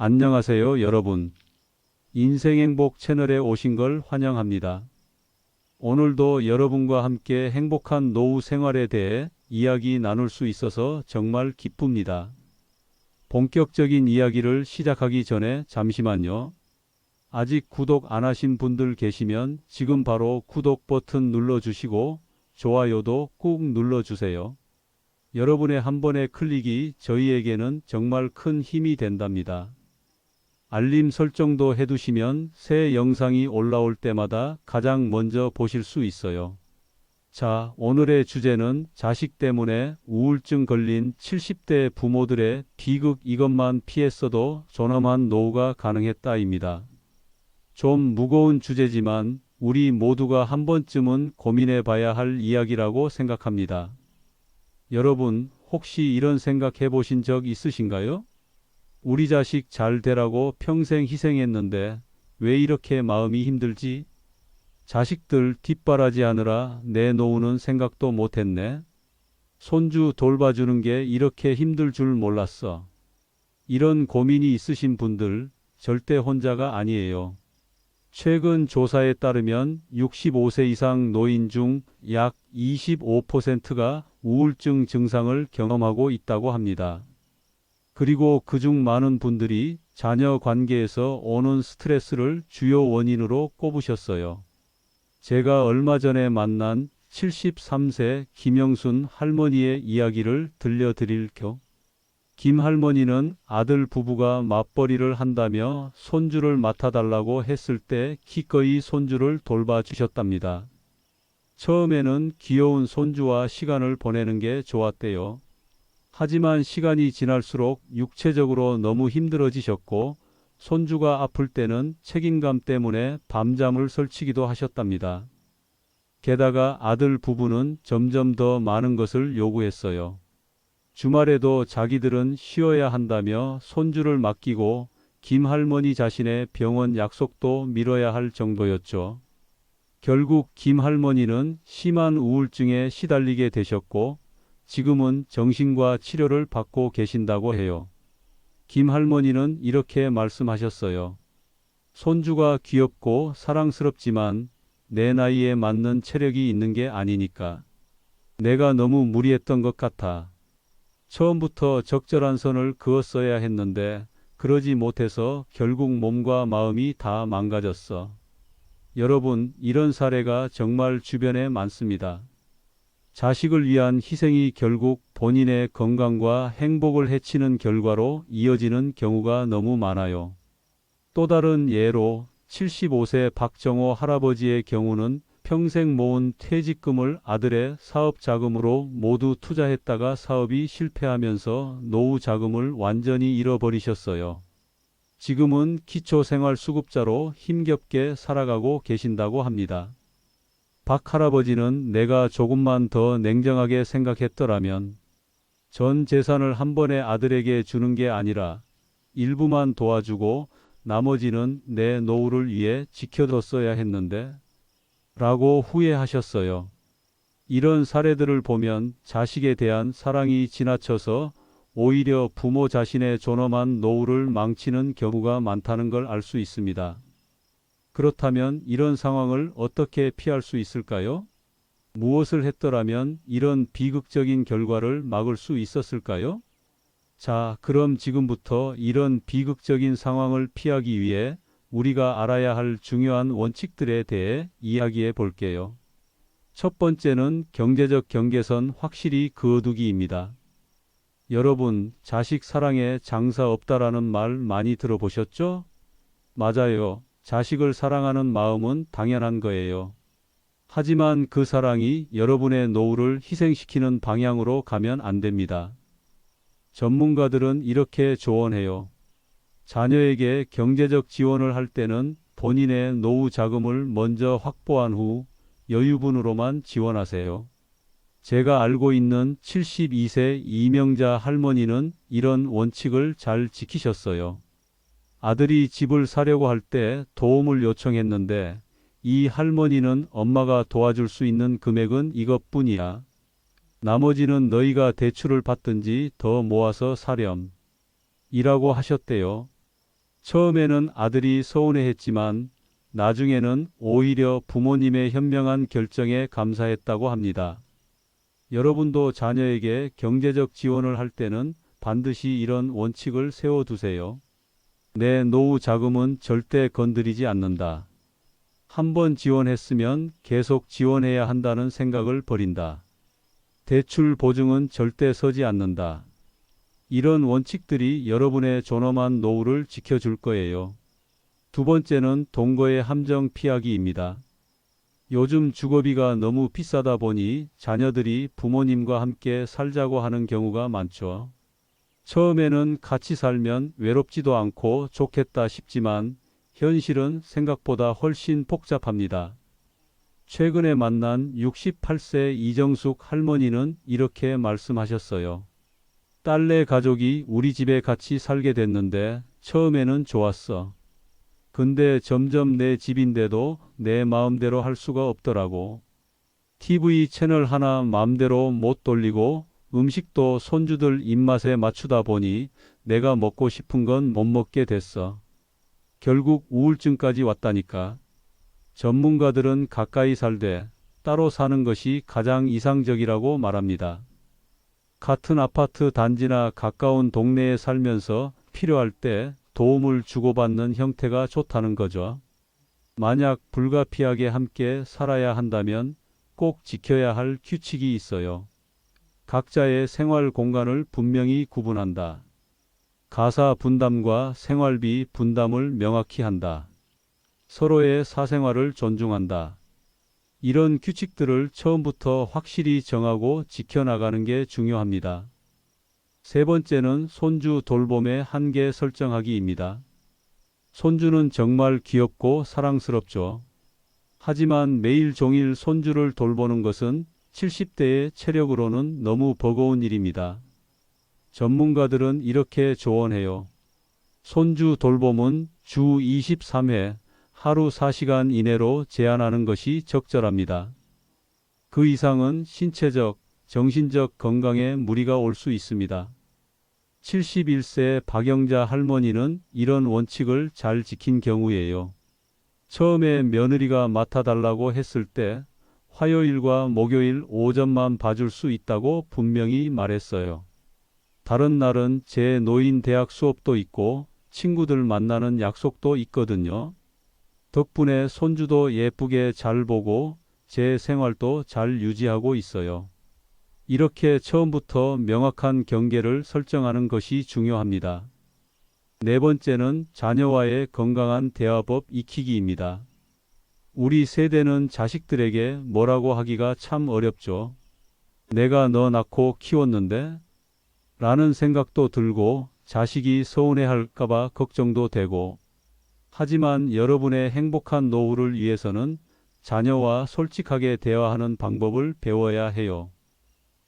안녕하세요, 여러분. 인생행복 채널에 오신 걸 환영합니다. 오늘도 여러분과 함께 행복한 노후 생활에 대해 이야기 나눌 수 있어서 정말 기쁩니다. 본격적인 이야기를 시작하기 전에 잠시만요. 아직 구독 안 하신 분들 계시면 지금 바로 구독 버튼 눌러주시고 좋아요도 꾹 눌러주세요. 여러분의 한 번의 클릭이 저희에게는 정말 큰 힘이 된답니다. 알림 설정도 해두시면 새 영상이 올라올 때마다 가장 먼저 보실 수 있어요. 자, 오늘의 주제는 자식 때문에 우울증 걸린 70대 부모들의 비극 이것만 피했어도 존엄한 노후가 가능했다입니다. 좀 무거운 주제지만 우리 모두가 한 번쯤은 고민해 봐야 할 이야기라고 생각합니다. 여러분, 혹시 이런 생각 해보신 적 있으신가요? 우리 자식 잘 되라고 평생 희생했는데 왜 이렇게 마음이 힘들지? 자식들 뒷바라지 하느라 내 노후는 생각도 못했네. 손주 돌봐주는 게 이렇게 힘들 줄 몰랐어. 이런 고민이 있으신 분들 절대 혼자가 아니에요. 최근 조사에 따르면 65세 이상 노인 중 약 25%가 우울증 증상을 경험하고 있다고 합니다. 그리고 그중 많은 분들이 자녀 관계에서 오는 스트레스를 주요 원인으로 꼽으셨어요. 제가 얼마 전에 만난 73세 김영순 할머니의 이야기를 들려드릴 겨. 김 할머니는 아들 부부가 맞벌이를 한다며 손주를 맡아달라고 했을 때 기꺼이 손주를 돌봐주셨답니다. 처음에는 귀여운 손주와 시간을 보내는 게 좋았대요. 하지만 시간이 지날수록 육체적으로 너무 힘들어지셨고 손주가 아플 때는 책임감 때문에 밤잠을 설치기도 하셨답니다. 게다가 아들 부부는 점점 더 많은 것을 요구했어요. 주말에도 자기들은 쉬어야 한다며 손주를 맡기고 김 할머니 자신의 병원 약속도 미뤄야 할 정도였죠. 결국 김 할머니는 심한 우울증에 시달리게 되셨고 지금은 정신과 치료를 받고 계신다고 해요. 김 할머니는 이렇게 말씀하셨어요. 손주가 귀엽고 사랑스럽지만 내 나이에 맞는 체력이 있는 게 아니니까. 내가 너무 무리했던 것 같아. 처음부터 적절한 선을 그었어야 했는데 그러지 못해서 결국 몸과 마음이 다 망가졌어. 여러분, 이런 사례가 정말 주변에 많습니다. 자식을 위한 희생이 결국 본인의 건강과 행복을 해치는 결과로 이어지는 경우가 너무 많아요. 또 다른 예로 75세 박정호 할아버지의 경우는 평생 모은 퇴직금을 아들의 사업 자금으로 모두 투자했다가 사업이 실패하면서 노후 자금을 완전히 잃어버리셨어요. 지금은 기초생활수급자로 힘겹게 살아가고 계신다고 합니다. 박 할아버지는 내가 조금만 더 냉정하게 생각했더라면 전 재산을 한 번에 아들에게 주는 게 아니라 일부만 도와주고 나머지는 내 노후를 위해 지켜뒀어야 했는데 라고 후회하셨어요. 이런 사례들을 보면 자식에 대한 사랑이 지나쳐서 오히려 부모 자신의 존엄한 노후를 망치는 경우가 많다는 걸 알 수 있습니다. 그렇다면 이런 상황을 어떻게 피할 수 있을까요? 무엇을 했더라면 이런 비극적인 결과를 막을 수 있었을까요? 자, 그럼 지금부터 이런 비극적인 상황을 피하기 위해 우리가 알아야 할 중요한 원칙들에 대해 이야기해 볼게요. 첫 번째는 경제적 경계선 확실히 그어두기입니다. 여러분, 자식 사랑에 장사 없다라는 말 많이 들어보셨죠? 맞아요. 자식을 사랑하는 마음은 당연한 거예요. 하지만 그 사랑이 여러분의 노후를 희생시키는 방향으로 가면 안 됩니다. 전문가들은 이렇게 조언해요. 자녀에게 경제적 지원을 할 때는 본인의 노후 자금을 먼저 확보한 후 여유분으로만 지원하세요. 제가 알고 있는 72세 이명자 할머니는 이런 원칙을 잘 지키셨어요. 아들이 집을 사려고 할 때 도움을 요청했는데 이 할머니는 엄마가 도와줄 수 있는 금액은 이것뿐이야. 나머지는 너희가 대출을 받든지 더 모아서 사렴. 이라고 하셨대요. 처음에는 아들이 서운해했지만 나중에는 오히려 부모님의 현명한 결정에 감사했다고 합니다. 여러분도 자녀에게 경제적 지원을 할 때는 반드시 이런 원칙을 세워두세요. 내 노후 자금은 절대 건드리지 않는다. 한번 지원했으면 계속 지원해야 한다는 생각을 버린다. 대출 보증은 절대 서지 않는다. 이런 원칙들이 여러분의 존엄한 노후를 지켜줄 거예요. 두 번째는 동거의 함정 피하기입니다. 요즘 주거비가 너무 비싸다 보니 자녀들이 부모님과 함께 살자고 하는 경우가 많죠. 처음에는 같이 살면 외롭지도 않고 좋겠다 싶지만 현실은 생각보다 훨씬 복잡합니다. 최근에 만난 68세 이정숙 할머니는 이렇게 말씀하셨어요. 딸네 가족이 우리 집에 같이 살게 됐는데 처음에는 좋았어. 근데 점점 내 집인데도 내 마음대로 할 수가 없더라고. TV 채널 하나 마음대로 못 돌리고 음식도 손주들 입맛에 맞추다 보니 내가 먹고 싶은 건 못 먹게 됐어. 결국 우울증까지 왔다니까. 전문가들은 가까이 살되 따로 사는 것이 가장 이상적이라고 말합니다. 같은 아파트 단지나 가까운 동네에 살면서 필요할 때 도움을 주고받는 형태가 좋다는 거죠. 만약 불가피하게 함께 살아야 한다면 꼭 지켜야 할 규칙이 있어요. 각자의 생활 공간을 분명히 구분한다. 가사 분담과 생활비 분담을 명확히 한다. 서로의 사생활을 존중한다. 이런 규칙들을 처음부터 확실히 정하고 지켜나가는 게 중요합니다. 세 번째는 손주 돌봄의 한계 설정하기입니다. 손주는 정말 귀엽고 사랑스럽죠. 하지만 매일 종일 손주를 돌보는 것은 70대의 체력으로는 너무 버거운 일입니다. 전문가들은 이렇게 조언해요. 손주 돌봄은 주 23회 하루 4시간 이내로 제한하는 것이 적절합니다. 그 이상은 신체적, 정신적 건강에 무리가 올 수 있습니다. 71세 박영자 할머니는 이런 원칙을 잘 지킨 경우예요. 처음에 며느리가 맡아달라고 했을 때 화요일과 목요일 오전만 봐줄 수 있다고 분명히 말했어요. 다른 날은 제 노인 대학 수업도 있고 친구들 만나는 약속도 있거든요. 덕분에 손주도 예쁘게 잘 보고 제 생활도 잘 유지하고 있어요. 이렇게 처음부터 명확한 경계를 설정하는 것이 중요합니다. 네 번째는 자녀와의 건강한 대화법 익히기입니다. 우리 세대는 자식들에게 뭐라고 하기가 참 어렵죠. 내가 너 낳고 키웠는데? 라는 생각도 들고 자식이 서운해할까봐 걱정도 되고 하지만 여러분의 행복한 노후를 위해서는 자녀와 솔직하게 대화하는 방법을 배워야 해요.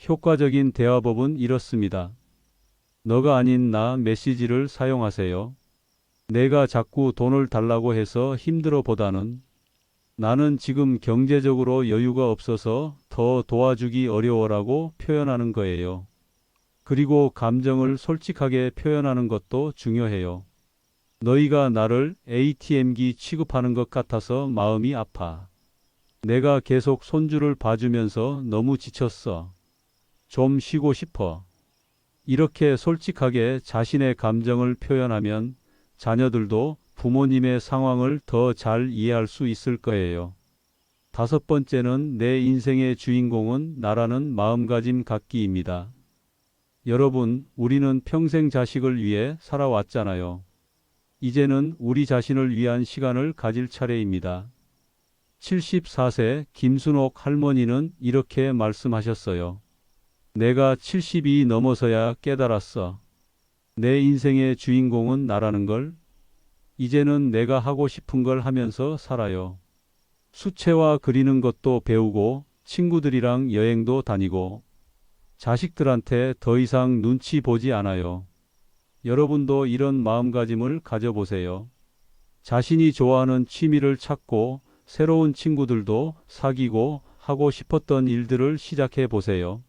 효과적인 대화법은 이렇습니다. 너가 아닌 나 메시지를 사용하세요. 내가 자꾸 돈을 달라고 해서 힘들어 보다는 나는 지금 경제적으로 여유가 없어서 더 도와주기 어려워라고 표현하는 거예요. 그리고 감정을 솔직하게 표현하는 것도 중요해요. 너희가 나를 ATM기 취급하는 것 같아서 마음이 아파. 내가 계속 손주를 봐주면서 너무 지쳤어. 좀 쉬고 싶어. 이렇게 솔직하게 자신의 감정을 표현하면 자녀들도 부모님의 상황을 더 잘 이해할 수 있을 거예요. 다섯 번째는 내 인생의 주인공은 나라는 마음가짐 갖기입니다. 여러분, 우리는 평생 자식을 위해 살아왔잖아요. 이제는 우리 자신을 위한 시간을 가질 차례입니다. 74세 김순옥 할머니는 이렇게 말씀하셨어요. 내가 70이 넘어서야 깨달았어. 내 인생의 주인공은 나라는 걸. 이제는 내가 하고 싶은 걸 하면서 살아요. 수채화 그리는 것도 배우고 친구들이랑 여행도 다니고 자식들한테 더 이상 눈치 보지 않아요. 여러분도 이런 마음가짐을 가져보세요. 자신이 좋아하는 취미를 찾고 새로운 친구들도 사귀고 하고 싶었던 일들을 시작해 보세요.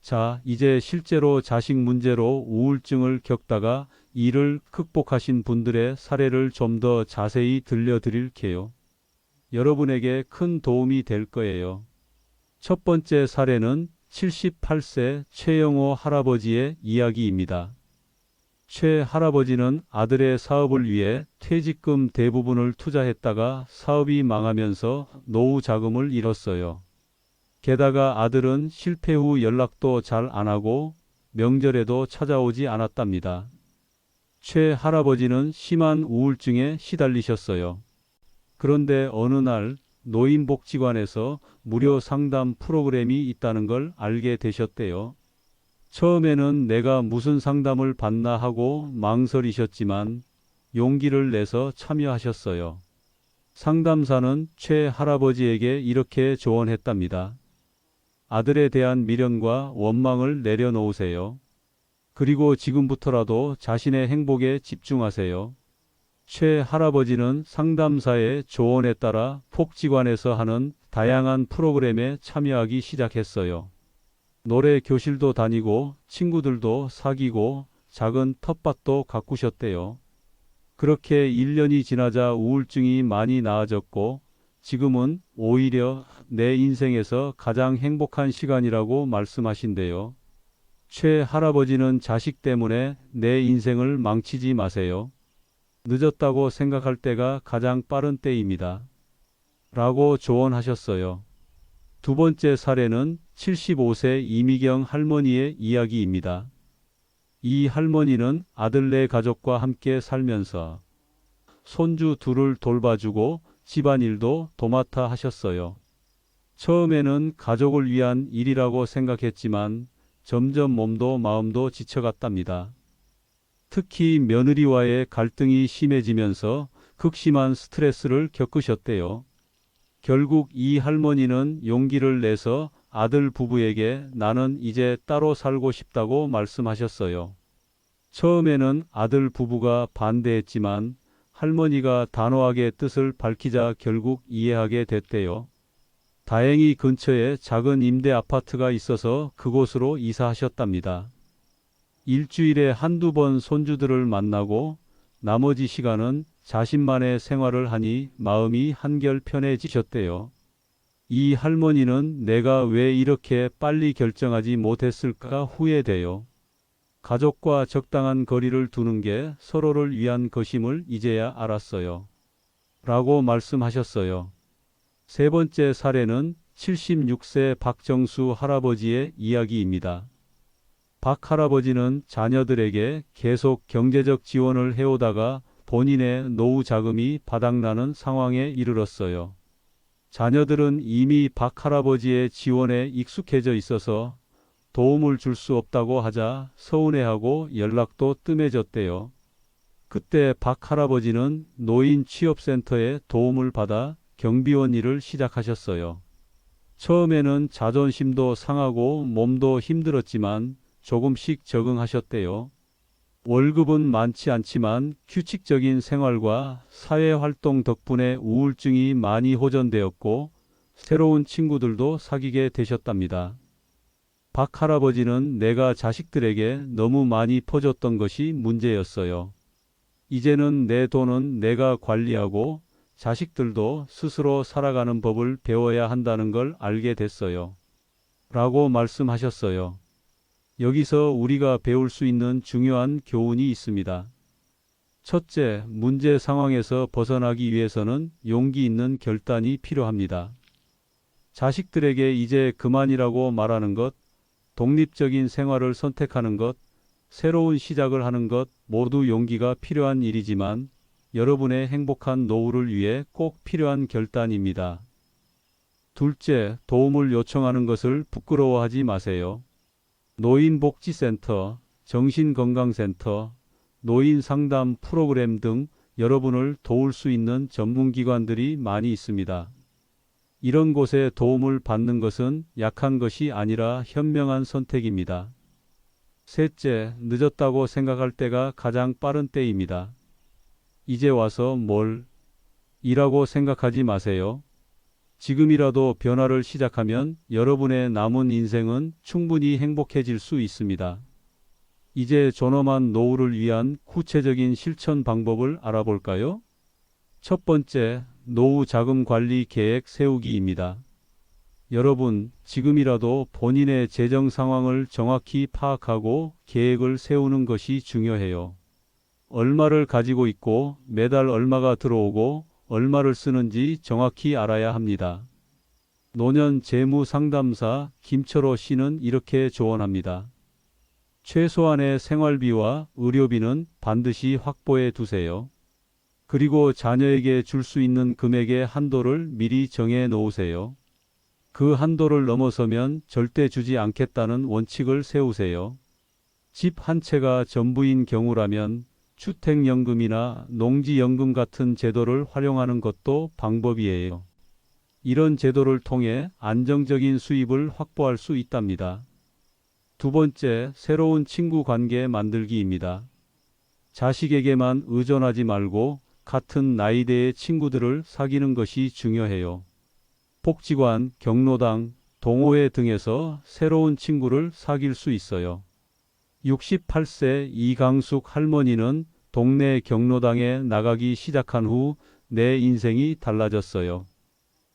자, 이제 실제로 자식 문제로 우울증을 겪다가 이를 극복하신 분들의 사례를 좀 더 자세히 들려드릴게요. 여러분에게 큰 도움이 될 거예요. 첫 번째 사례는 78세 최영호 할아버지의 이야기입니다. 최 할아버지는 아들의 사업을 위해 퇴직금 대부분을 투자했다가 사업이 망하면서 노후 자금을 잃었어요. 게다가 아들은 실패 후 연락도 잘 안 하고 명절에도 찾아오지 않았답니다. 최 할아버지는 심한 우울증에 시달리셨어요. 그런데 어느 날 노인복지관에서 무료 상담 프로그램이 있다는 걸 알게 되셨대요. 처음에는 내가 무슨 상담을 받나 하고 망설이셨지만 용기를 내서 참여하셨어요. 상담사는 최 할아버지에게 이렇게 조언했답니다. 아들에 대한 미련과 원망을 내려놓으세요. 그리고 지금부터라도 자신의 행복에 집중하세요. 최 할아버지는 상담사의 조언에 따라 복지관에서 하는 다양한 프로그램에 참여하기 시작했어요. 노래 교실도 다니고 친구들도 사귀고 작은 텃밭도 가꾸셨대요. 그렇게 1년이 지나자 우울증이 많이 나아졌고 지금은 오히려 내 인생에서 가장 행복한 시간이라고 말씀하신대요. 최 할아버지는 자식 때문에 내 인생을 망치지 마세요. 늦었다고 생각할 때가 가장 빠른 때입니다. 라고 조언하셨어요. 두 번째 사례는 75세 이미경 할머니의 이야기입니다. 이 할머니는 아들네 가족과 함께 살면서 손주 둘을 돌봐주고 집안일도 도맡아 하셨어요. 처음에는 가족을 위한 일이라고 생각했지만 점점 몸도 마음도 지쳐갔답니다. 특히 며느리와의 갈등이 심해지면서 극심한 스트레스를 겪으셨대요. 결국 이 할머니는 용기를 내서 아들 부부에게 나는 이제 따로 살고 싶다고 말씀하셨어요. 처음에는 아들 부부가 반대했지만 할머니가 단호하게 뜻을 밝히자 결국 이해하게 됐대요. 다행히 근처에 작은 임대 아파트가 있어서 그곳으로 이사하셨답니다. 일주일에 한두 번 손주들을 만나고 나머지 시간은 자신만의 생활을 하니 마음이 한결 편해지셨대요. 이 할머니는 내가 왜 이렇게 빨리 결정하지 못했을까 후회돼요. 가족과 적당한 거리를 두는 게 서로를 위한 것임을 이제야 알았어요. 라고 말씀하셨어요. 세 번째 사례는 76세 박정수 할아버지의 이야기입니다. 박 할아버지는 자녀들에게 계속 경제적 지원을 해오다가 본인의 노후 자금이 바닥나는 상황에 이르렀어요. 자녀들은 이미 박 할아버지의 지원에 익숙해져 있어서 도움을 줄 수 없다고 하자 서운해하고 연락도 뜸해졌대요. 그때 박 할아버지는 노인 취업센터에 도움을 받아 경비원 일을 시작하셨어요. 처음에는 자존심도 상하고 몸도 힘들었지만 조금씩 적응하셨대요. 월급은 많지 않지만 규칙적인 생활과 사회 활동 덕분에 우울증이 많이 호전되었고 새로운 친구들도 사귀게 되셨답니다. 박 할아버지는 내가 자식들에게 너무 많이 퍼줬던 것이 문제였어요. 이제는 내 돈은 내가 관리하고 자식들도 스스로 살아가는 법을 배워야 한다는 걸 알게 됐어요. 라고 말씀하셨어요. 여기서 우리가 배울 수 있는 중요한 교훈이 있습니다. 첫째, 문제 상황에서 벗어나기 위해서는 용기 있는 결단이 필요합니다. 자식들에게 이제 그만이라고 말하는 것, 독립적인 생활을 선택하는 것, 새로운 시작을 하는 것 모두 용기가 필요한 일이지만 여러분의 행복한 노후를 위해 꼭 필요한 결단입니다. 둘째, 도움을 요청하는 것을 부끄러워하지 마세요. 노인복지센터, 정신건강센터, 노인 상담 프로그램 등 여러분을 도울 수 있는 전문기관들이 많이 있습니다. 이런 곳에 도움을 받는 것은 약한 것이 아니라 현명한 선택입니다. 셋째, 늦었다고 생각할 때가 가장 빠른 때입니다. 이제 와서 뭘 이라고 생각하지 마세요. 지금이라도 변화를 시작하면 여러분의 남은 인생은 충분히 행복해질 수 있습니다. 이제 존엄한 노후를 위한 구체적인 실천 방법을 알아볼까요? 첫 번째, 노후 자금 관리 계획 세우기입니다. 여러분, 지금이라도 본인의 재정 상황을 정확히 파악하고 계획을 세우는 것이 중요해요. 얼마를 가지고 있고 매달 얼마가 들어오고 얼마를 쓰는지 정확히 알아야 합니다. 노년 재무 상담사 김철호 씨는 이렇게 조언합니다. 최소한의 생활비와 의료비는 반드시 확보해 두세요. 그리고 자녀에게 줄 수 있는 금액의 한도를 미리 정해 놓으세요. 그 한도를 넘어서면 절대 주지 않겠다는 원칙을 세우세요. 집 한 채가 전부인 경우라면 주택연금이나 농지연금 같은 제도를 활용하는 것도 방법이에요. 이런 제도를 통해 안정적인 수입을 확보할 수 있답니다. 두 번째, 새로운 친구 관계 만들기입니다. 자식에게만 의존하지 말고 같은 나이대의 친구들을 사귀는 것이 중요해요. 복지관, 경로당, 동호회 등에서 새로운 친구를 사귈 수 있어요. 68세 이강숙 할머니는 동네 경로당에 나가기 시작한 후 내 인생이 달라졌어요.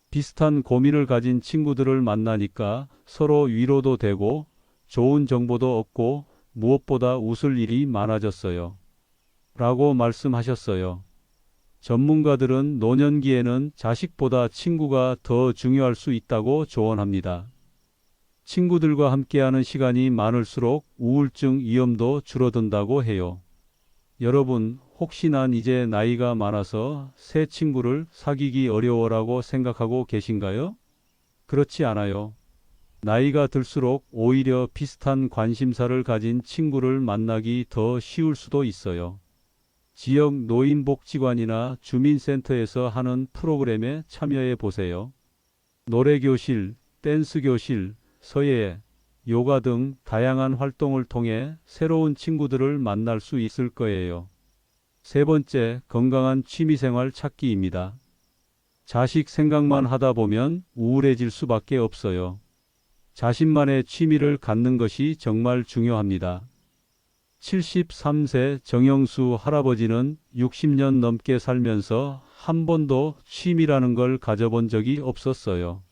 비슷한 고민을 가진 친구들을 만나니까 서로 위로도 되고 좋은 정보도 얻고 무엇보다 웃을 일이 많아졌어요. 라고 말씀하셨어요. 전문가들은 노년기에는 자식보다 친구가 더 중요할 수 있다고 조언합니다. 친구들과 함께하는 시간이 많을수록 우울증 위험도 줄어든다고 해요. 여러분, 혹시 난 이제 나이가 많아서 새 친구를 사귀기 어려워라고 생각하고 계신가요? 그렇지 않아요. 나이가 들수록 오히려 비슷한 관심사를 가진 친구를 만나기 더 쉬울 수도 있어요. 지역 노인복지관이나 주민센터에서 하는 프로그램에 참여해 보세요. 노래교실, 댄스교실, 서예, 요가 등 다양한 활동을 통해 새로운 친구들을 만날 수 있을 거예요. 세 번째, 건강한 취미생활 찾기입니다. 자식 생각만 하다 보면 우울해질 수밖에 없어요. 자신만의 취미를 갖는 것이 정말 중요합니다. 73세 정영수 할아버지는 60년 넘게 살면서 한 번도 취미라는 걸 가져본 적이 없었어요.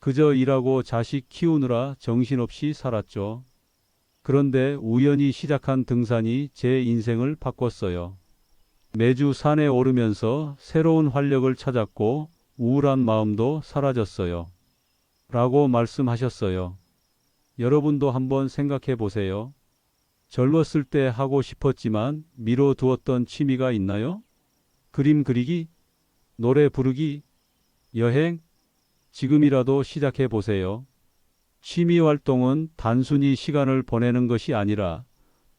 그저 일하고 자식 키우느라 정신없이 살았죠. 그런데 우연히 시작한 등산이 제 인생을 바꿨어요. 매주 산에 오르면서 새로운 활력을 찾았고 우울한 마음도 사라졌어요. 라고 말씀하셨어요. 여러분도 한번 생각해 보세요. 젊었을 때 하고 싶었지만 미뤄두었던 취미가 있나요? 그림 그리기? 노래 부르기? 여행? 지금이라도 시작해 보세요. 취미 활동은 단순히 시간을 보내는 것이 아니라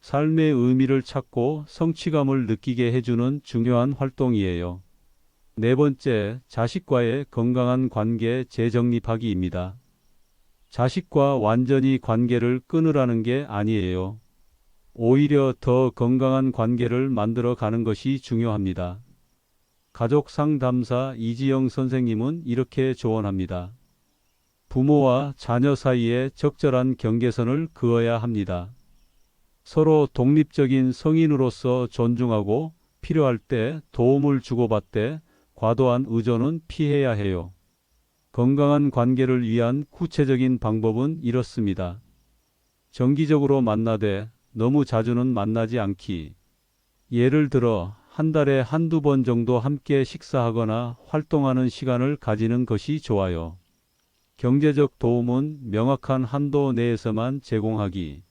삶의 의미를 찾고 성취감을 느끼게 해주는 중요한 활동이에요. 네 번째, 자식과의 건강한 관계 재정립하기입니다. 자식과 완전히 관계를 끊으라는 게 아니에요. 오히려 더 건강한 관계를 만들어 가는 것이 중요합니다. 가족 상담사 이지영 선생님은 이렇게 조언합니다. 부모와 자녀 사이에 적절한 경계선을 그어야 합니다. 서로 독립적인 성인으로서 존중하고 필요할 때 도움을 주고받되 과도한 의존은 피해야 해요. 건강한 관계를 위한 구체적인 방법은 이렇습니다. 정기적으로 만나되 너무 자주는 만나지 않기. 예를 들어 한 달에 한두 번 정도 함께 식사하거나 활동하는 시간을 가지는 것이 좋아요. 경제적 도움은 명확한 한도 내에서만 제공하기.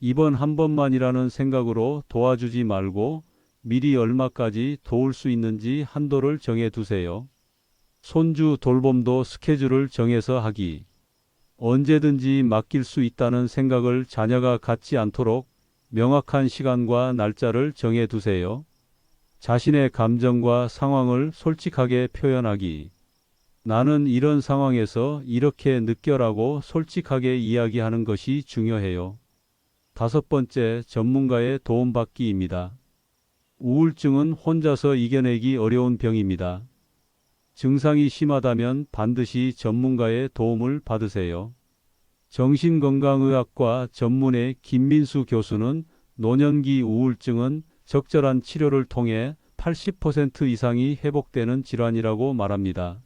이번 한 번만이라는 생각으로 도와주지 말고 미리 얼마까지 도울 수 있는지 한도를 정해 두세요. 손주 돌봄도 스케줄을 정해서 하기. 언제든지 맡길 수 있다는 생각을 자녀가 갖지 않도록 명확한 시간과 날짜를 정해 두세요. 자신의 감정과 상황을 솔직하게 표현하기. 나는 이런 상황에서 이렇게 느껴라고 솔직하게 이야기하는 것이 중요해요. 다섯 번째, 전문가의 도움받기입니다. 우울증은 혼자서 이겨내기 어려운 병입니다. 증상이 심하다면 반드시 전문가의 도움을 받으세요. 정신건강의학과 전문의 김민수 교수는 노년기 우울증은 적절한 치료를 통해 80% 이상이 회복되는 질환이라고 말합니다.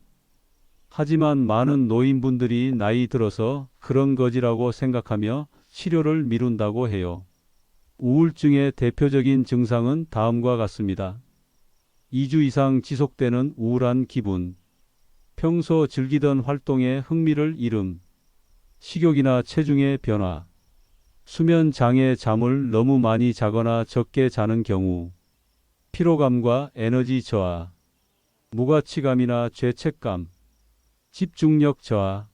하지만 많은 노인분들이 나이 들어서 그런 거지라고 생각하며 치료를 미룬다고 해요. 우울증의 대표적인 증상은 다음과 같습니다. 2주 이상 지속되는 우울한 기분, 평소 즐기던 활동에 흥미를 잃음, 식욕이나 체중의 변화, 수면 장애 잠을 너무 많이 자거나 적게 자는 경우, 피로감과 에너지 저하, 무가치감이나 죄책감, 집중력 저하,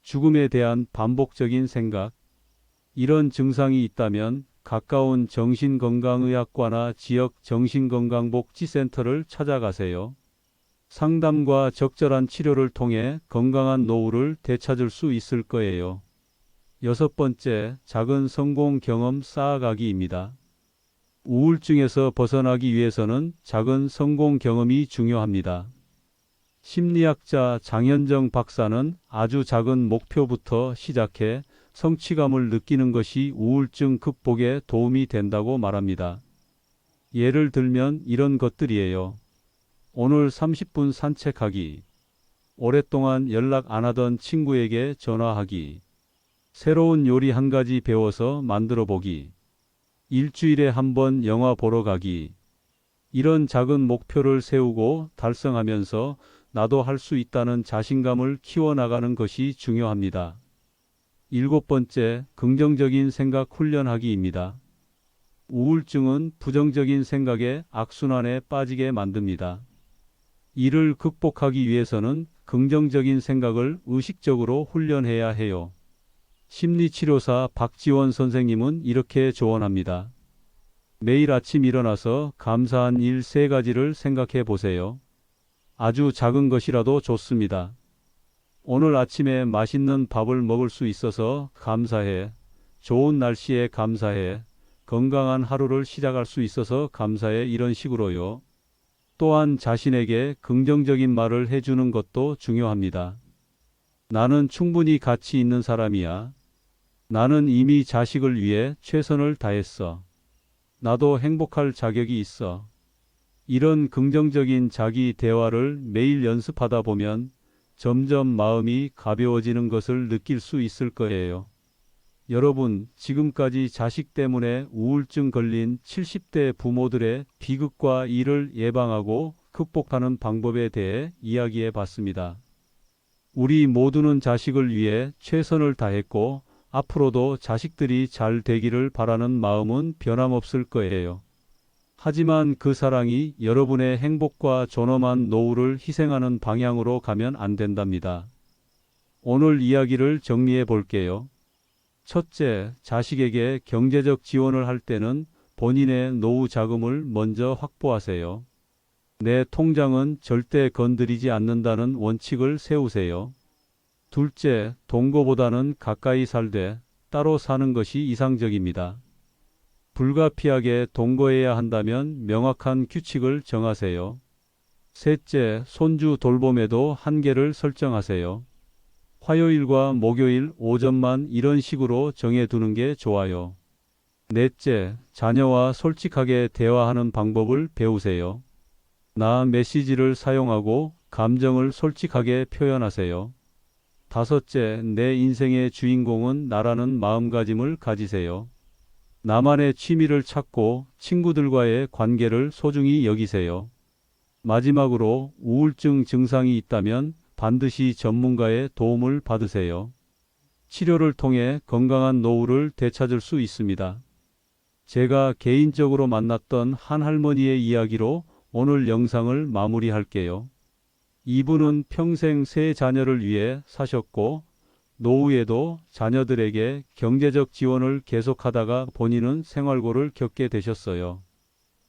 죽음에 대한 반복적인 생각, 이런 증상이 있다면 가까운 정신건강의학과나 지역 정신건강복지센터를 찾아가세요. 상담과 적절한 치료를 통해 건강한 노후를 되찾을 수 있을 거예요. 여섯 번째, 작은 성공 경험 쌓아가기입니다. 우울증에서 벗어나기 위해서는 작은 성공 경험이 중요합니다. 심리학자 장현정 박사는 아주 작은 목표부터 시작해 성취감을 느끼는 것이 우울증 극복에 도움이 된다고 말합니다. 예를 들면 이런 것들이에요. 오늘 30분 산책하기. 오랫동안 연락 안 하던 친구에게 전화하기. 새로운 요리 한 가지 배워서 만들어 보기. 일주일에 한 번 영화 보러 가기. 이런 작은 목표를 세우고 달성하면서 나도 할 수 있다는 자신감을 키워나가는 것이 중요합니다. 일곱 번째, 긍정적인 생각 훈련하기입니다. 우울증은 부정적인 생각에 악순환에 빠지게 만듭니다. 이를 극복하기 위해서는 긍정적인 생각을 의식적으로 훈련해야 해요. 심리치료사 박지원 선생님은 이렇게 조언합니다. 매일 아침 일어나서 감사한 일 세 가지를 생각해 보세요. 아주 작은 것이라도 좋습니다. 오늘 아침에 맛있는 밥을 먹을 수 있어서 감사해. 좋은 날씨에 감사해. 건강한 하루를 시작할 수 있어서 감사해. 이런 식으로요. 또한 자신에게 긍정적인 말을 해주는 것도 중요합니다. 나는 충분히 가치 있는 사람이야. 나는 이미 자식을 위해 최선을 다했어. 나도 행복할 자격이 있어. 이런 긍정적인 자기 대화를 매일 연습하다 보면 점점 마음이 가벼워지는 것을 느낄 수 있을 거예요. 여러분, 지금까지 자식 때문에 우울증 걸린 70대 부모들의 비극과 이를 예방하고 극복하는 방법에 대해 이야기해 봤습니다. 우리 모두는 자식을 위해 최선을 다했고, 앞으로도 자식들이 잘 되기를 바라는 마음은 변함없을 거예요. 하지만 그 사랑이 여러분의 행복과 존엄한 노후를 희생하는 방향으로 가면 안 된답니다. 오늘 이야기를 정리해 볼게요. 첫째, 자식에게 경제적 지원을 할 때는 본인의 노후 자금을 먼저 확보하세요. 내 통장은 절대 건드리지 않는다는 원칙을 세우세요. 둘째, 동거보다는 가까이 살되 따로 사는 것이 이상적입니다. 불가피하게 동거해야 한다면 명확한 규칙을 정하세요. 셋째, 손주 돌봄에도 한계를 설정하세요. 화요일과 목요일 오전만 이런 식으로 정해두는 게 좋아요. 넷째, 자녀와 솔직하게 대화하는 방법을 배우세요. 나 메시지를 사용하고 감정을 솔직하게 표현하세요. 다섯째, 내 인생의 주인공은 나라는 마음가짐을 가지세요. 나만의 취미를 찾고 친구들과의 관계를 소중히 여기세요. 마지막으로 우울증 증상이 있다면 반드시 전문가의 도움을 받으세요. 치료를 통해 건강한 노후를 되찾을 수 있습니다. 제가 개인적으로 만났던 한 할머니의 이야기로 오늘 영상을 마무리할게요. 이분은 평생 세 자녀를 위해 사셨고 노후에도 자녀들에게 경제적 지원을 계속하다가 본인은 생활고를 겪게 되셨어요.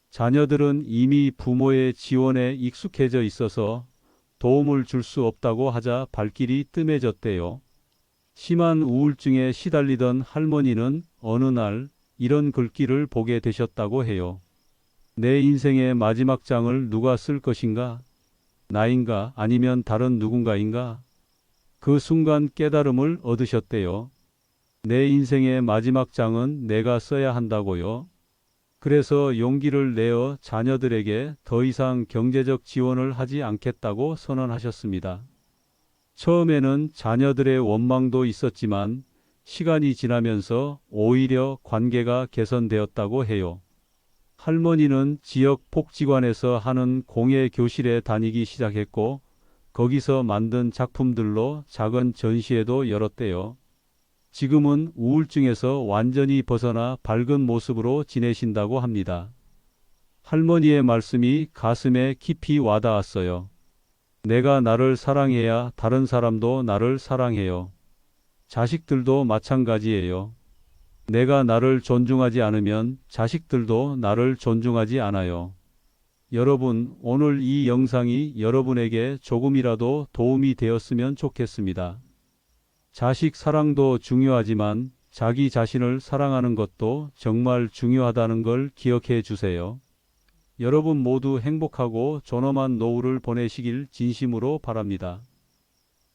자녀들은 이미 부모의 지원에 익숙해져 있어서 도움을 줄 수 없다고 하자 발길이 뜸해졌대요. 심한 우울증에 시달리던 할머니는 어느 날 이런 글귀를 보게 되셨다고 해요. 내 인생의 마지막 장을 누가 쓸 것인가? 나인가 아니면 다른 누군가인가? 그 순간 깨달음을 얻으셨대요. 내 인생의 마지막 장은 내가 써야 한다고요. 그래서 용기를 내어 자녀들에게 더 이상 경제적 지원을 하지 않겠다고 선언하셨습니다. 처음에는 자녀들의 원망도 있었지만 시간이 지나면서 오히려 관계가 개선되었다고 해요. 할머니는 지역 복지관에서 하는 공예 교실에 다니기 시작했고 거기서 만든 작품들로 작은 전시회도 열었대요. 지금은 우울증에서 완전히 벗어나 밝은 모습으로 지내신다고 합니다. 할머니의 말씀이 가슴에 깊이 와닿았어요. 내가 나를 사랑해야 다른 사람도 나를 사랑해요. 자식들도 마찬가지예요. 내가 나를 존중하지 않으면 자식들도 나를 존중하지 않아요. 여러분, 오늘 이 영상이 여러분에게 조금이라도 도움이 되었으면 좋겠습니다. 자식 사랑도 중요하지만 자기 자신을 사랑하는 것도 정말 중요하다는 걸 기억해 주세요. 여러분 모두 행복하고 존엄한 노후를 보내시길 진심으로 바랍니다.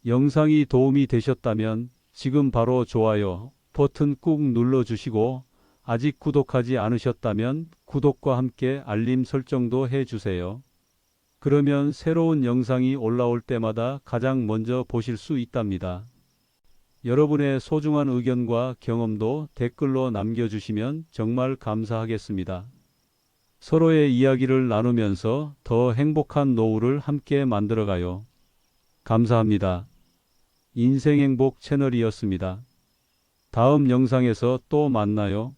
영상이 도움이 되셨다면 지금 바로 좋아요 버튼 꾹 눌러주시고 아직 구독하지 않으셨다면 구독과 함께 알림 설정도 해 주세요. 그러면 새로운 영상이 올라올 때마다 가장 먼저 보실 수 있답니다. 여러분의 소중한 의견과 경험도 댓글로 남겨주시면 정말 감사하겠습니다. 서로의 이야기를 나누면서 더 행복한 노후를 함께 만들어가요. 감사합니다. 인생행복 채널이었습니다. 다음 영상에서 또 만나요.